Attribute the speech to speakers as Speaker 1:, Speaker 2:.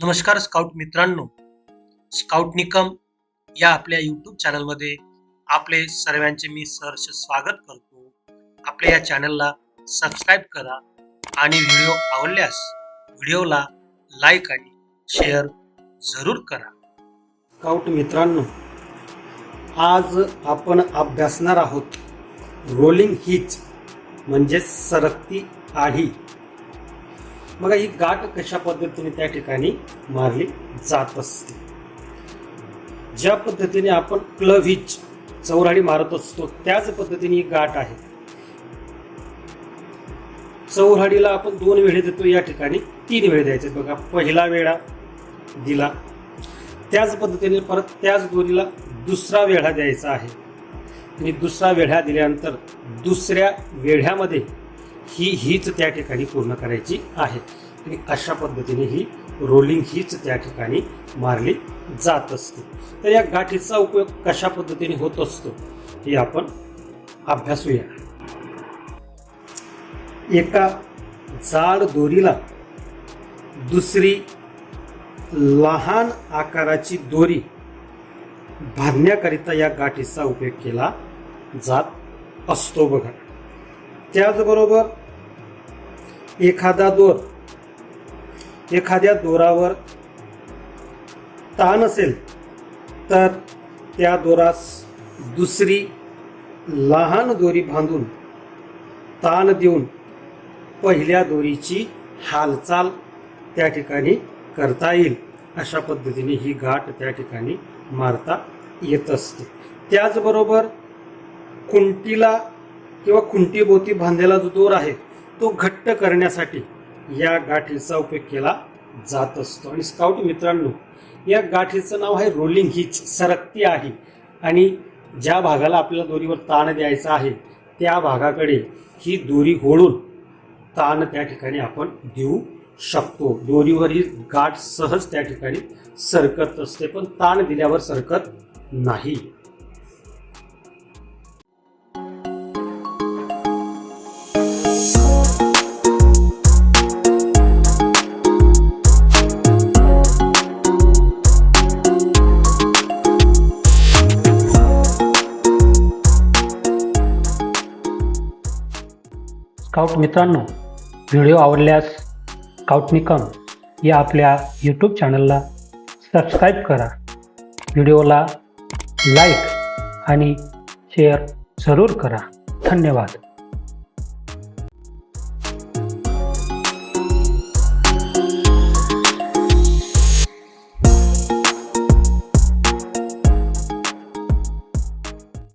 Speaker 1: नमस्कार स्काउट मित्रांनो. स्काउट निकम या आपल्या यूट्यूब चॅनलमध्ये आपले सर्वांचे मी सहर्ष स्वागत करतो. आपल्या या चॅनलला सबस्क्राईब करा आणि व्हिडिओ आवडल्यास व्हिडिओला लाईक आणि शेअर जरूर करा. स्काउट मित्रांनो आज आपण अभ्यासणार आहोत रोलिंग हिच म्हणजे सरकती आढी बघा ही गाठ कशा पद्धतीने त्या ठिकाणी मारली जात असते. ज्या पद्धतीने आपण क्लव्हिच चौराडी मारत असतो त्याच पद्धतीने ही गाठ आहे. चौराडीला आपण दोन वेळे देतो या ठिकाणी तीन वेळे द्यायचे. बघा पहिला वेळा दिला त्याच पद्धतीने परत त्याच दोरीला दुसरा वेढा द्यायचा आहे. आणि दुसरा वेढा दिल्यानंतर दुसऱ्या वेढ्यामध्ये ही हीच त्या ठिकाणी पूर्ण करायची आहे. आणि अशा पद्धतीने ही रोलिंग हीच त्या ठिकाणी मारली जात असते. तर या गाठीचा उपयोग कशा पद्धतीने होत असतो हे आपण अभ्यासूया. एका जाड दोरीला दुसरी लहान आकाराची दोरी बांधण्याकरिता या गाठीचा उपयोग केला जात असतो बघा. त्याचबरोबर एखादा दोर एखाद्या दोरावर ताण असेल तर त्या दोरास दुसरी लहान दोरी बांधून ताण देऊन पहिल्या दोरीची हालचाल त्या ठिकाणी करता येईल. अशा पद्धतीने ही गाठ त्या ठिकाणी मारता येत असते. त्याचबरोबर कुंटीला किंवा खुंटीभोवती बांधलेला जो दोर आहे तो घट्ट करण्यासाठी या गाठीचा उपयोग केला जात असतो. आणि स्काउट मित्रांनो या गाठीचं नाव आहे रोलिंग हिच सरकती आहे. आणि ज्या भागाला आपल्याला दोरीवर ताण द्यायचा आहे त्या भागाकडे ही दोरी होळून ताण त्या ठिकाणी आपण देऊ शकतो. दोरीवर ही गाठ सहज त्या ठिकाणी सरकत असते पण ताण दिल्यावर सरकत नाही. स्काउट मित्रांनो व्हिडिओ आवडल्यास स्काउट निकम या आपल्या यूट्यूब चॅनलला सबस्क्राईब करा. व्हिडिओला लाईक आणि शेअर जरूर करा. धन्यवाद.